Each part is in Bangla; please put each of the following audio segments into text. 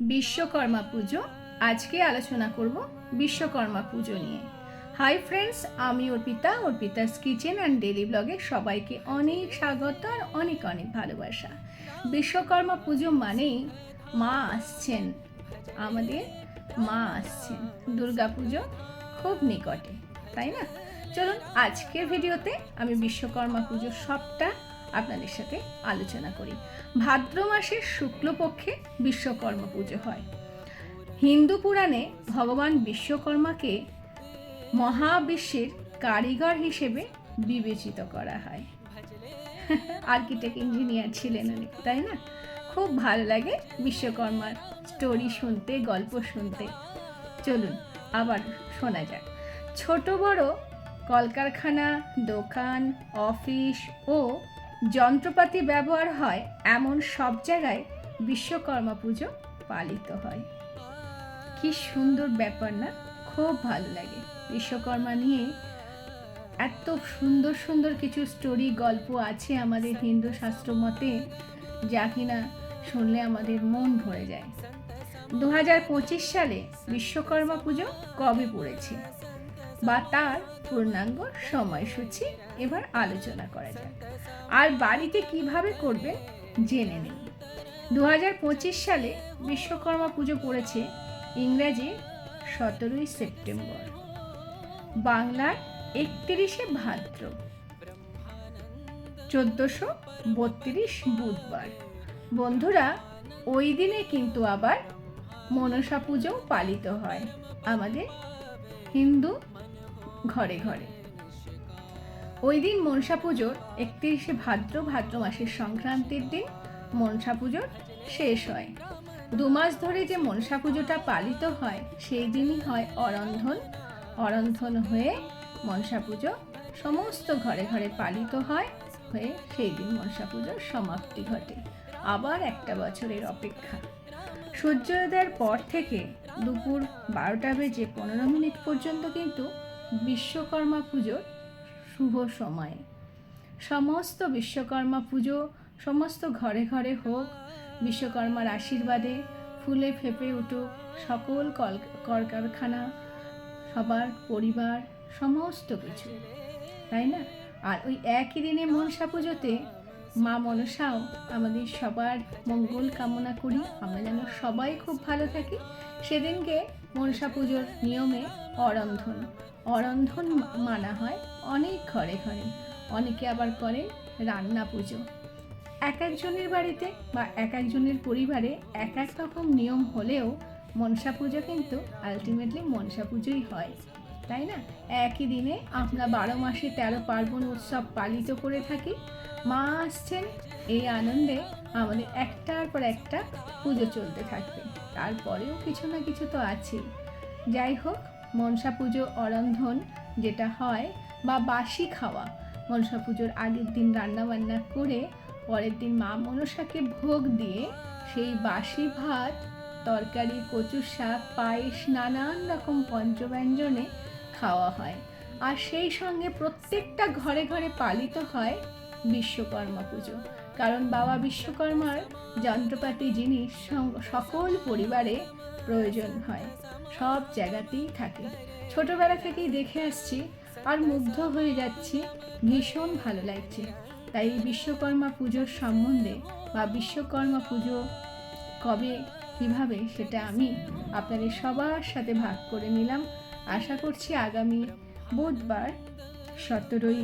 বিশ্বকর্মা পুজো। আজকে আলোচনা করব বিশ্বকর্মা পুজো নিয়ে। হাই ফ্রেন্ডস আমি Arpita. Arpita's kitchen and daily ব্লগে সবাইকে অনেক স্বাগত আর অনেক অনেক ভালোবাসা। বিশ্বকর্মা পুজো মানেই মা আসছেন। আমাদের মা আসছেন। দুর্গা পুজো খুব নিকটে, তাই না? চলুন আজকের ভিডিওতে আমি বিশ্বকর্মা পুজোর সবটা আপনাদের সাথে আলোচনা করি। ভাদ্র মাসের শুক্লপক্ষে বিশ্বকর্মা পুজো হয়। হিন্দু পুরাণে ভগবান বিশ্বকর্মাকে মহাবিশ্বের কারিগর হিসেবে বিবেচিত করা হয়। আর্কিটেক্ট ইঞ্জিনিয়ার ছিলেন উনি, তাই না? খুব ভালো লাগে বিশ্বকর্মার স্টোরি শুনতে, গল্প শুনতে। চলুন, আবার শোনা যাক। ছোট বড় কলকারখানা, দোকান, অফিস ও যন্ত্রপাতি ব্যবহার হয় এমন সব জায়গায় বিশ্বকর্মা পুজো পালিত হয়। কি সুন্দর ব্যাপার না? খুব ভালো লাগে। বিশ্বকর্মা নিয়ে এত সুন্দর সুন্দর কিছু স্টোরি গল্প আছে আমাদের হিন্দু শাস্ত্র মতে, যা কিনা শুনলে আমাদের মন ভরে যায়। দু হাজার পঁচিশ সালে বিশ্বকর্মা পুজো কবে পড়েছে? বা তার পূর্ণাঙ্গ সময়সূচি এবার আলোচনা করা যাক। আর বাড়িতে কীভাবে করবে জেনে নিন। দু হাজার পঁচিশ সালে বিশ্বকর্মা পুজো পড়েছে ইংরাজি সতেরোই সেপ্টেম্বর। বাংলার একত্রিশে ভাদ্র চোদ্দশো বত্রিশ বুধবার। বন্ধুরা, ওই দিনে কিন্তু আবার মনসা পুজোও পালিত হয়। আমাদের হিন্দু ঘরে ঘরে। ওই দিন মনসা পুজোর একত্রিশে ভাদ্র ভাদ্র মাসের সংক্রান্তির দিন মনসা পুজোর শেষ হয়। দু মাস ধরে যে মনসা পুজোটা পালিত হয়, সেই দিনই হয় অরন্ধন। অরন্ধন হয়ে মনসা পুজো সমস্ত ঘরে ঘরে পালিত হয়, হয়ে সেই দিন মনসা পুজোর সমাপ্তি ঘটে। আবার একটা বছরের অপেক্ষা। সূর্যোদয়ের পর থেকে দুপুর বারোটা বেজে পনেরো মিনিট পর্যন্ত কিন্তু বিশ্বকর্মা পুজোর শুভ সময়ে। সমস্ত বিশ্বকর্মা পুজো সমস্ত ঘরে ঘরে হোক, বিশ্বকর্মার আশীর্বাদে ফুলে ফেঁপে উঠুক সকল কল, কলকারখানা, সবার পরিবার, সমস্ত কিছু। তাই না? আর ওই একই দিনে মনসা পুজোতে মা মনসাও আমাদের সবার মঙ্গল কামনা করি। আমরা যেন সবাই খুব ভালো থাকি। সেদিনকে মনসা পুজোর নিয়মে অরন্ধন। অরন্ধন মানা হয় অনেক ঘরে ঘরে। অনেকে আবার করেন রান্না পুজো। এক একজনের বাড়িতে বা এক একজনের পরিবারে এক এক রকম নিয়ম হলেও মনসা পুজো কিন্তু আলটিমেটলি মনসা পুজোই হয়। তাই না? একই দিনে আমরা বারো মাসে তেরো পার্বণ উৎসব পালিত করে থাকি। মা আসছেন, এই আনন্দে আমাদের একটার পর একটা পুজো চলতে থাকবে। তারপরেও কিছু না কিছু তো আছেই। যাই হোক, মনসা পুজো অরন্ধন যেটা হয় বা বাসি খাওয়া, মনসা পুজোর আগের দিন রান্নাবান্না করে পরের দিন মা মনসাকে ভোগ দিয়ে সেই বাসি ভাত, তরকারি, কচুর শাক, পায়েস, নানান রকম পঞ্চব্যঞ্জনে খাওয়া হয়। আর সেই সঙ্গে প্রত্যেকটা ঘরে ঘরে পালিত হয় বিশ্বকর্মা পুজো। কারণ বাবা বিশ্বকর্মার যন্ত্রপাতি, জিনিস সকল পরিবারে প্রয়োজন হয়। সব জায়গাতেই থাকে। ছোটবেলা থেকেই দেখে আসছি আর মুগ্ধ হয়ে যাচ্ছি, ভীষণ ভালো লাগছে। তাই বিশ্বকর্মা পুজোর সম্বন্ধে বা বিশ্বকর্মা পুজো কবে, কীভাবে, সেটা আমি আপনাদের সবার সাথে ভাগ করে নিলাম। আশা করছি আগামী বুধবার সতেরোই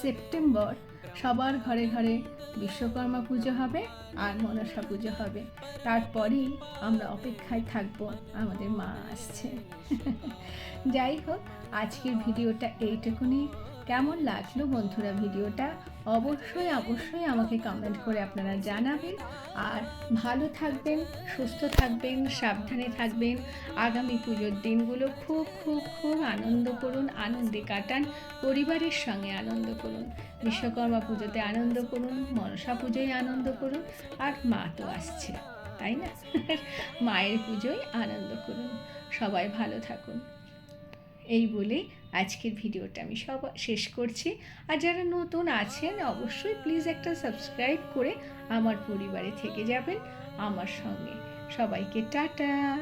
সেপ্টেম্বর সবার ঘরে ঘরে বিশ্বকর্মা পুজো হবে। আর মনসা পুজো হবে। তারপরেই আমরা অপেক্ষায় থাকব, আমাদের মা আসছে। যাই হোক, আজকের ভিডিওটা এইটুকুনি। কেমন লাগল বন্ধুরা ভিডিওটা? অবশ্যই অবশ্যই আমাকে কমেন্ট করে আপনারা জানাবেন। আর ভালো থাকবেন, সুস্থ থাকবেন, সাবধানে থাকবেন। আগামী পুজোর দিনগুলো খুব খুব খুব আনন্দ করুন, আনন্দে কাটান, পরিবারের সঙ্গে আনন্দ করুন। বিশ্বকর্মা পুজোতে আনন্দ করুন, মনসা পুজোয় আনন্দ করুন। আর মা তো আসছে, তাই না? মায়ের পুজোয় আনন্দ করুন, সবাই ভালো থাকুন। এই বলে আজকের ভিডিওটা আমি সব, শেষ করছি। আর যারা নতুন আছেন, অবশ্যই প্লিজ একটা সাবস্ক্রাইব করে আমার পরিবারে থেকে যাবেন, আমার সঙ্গে। সবাইকে টাটা!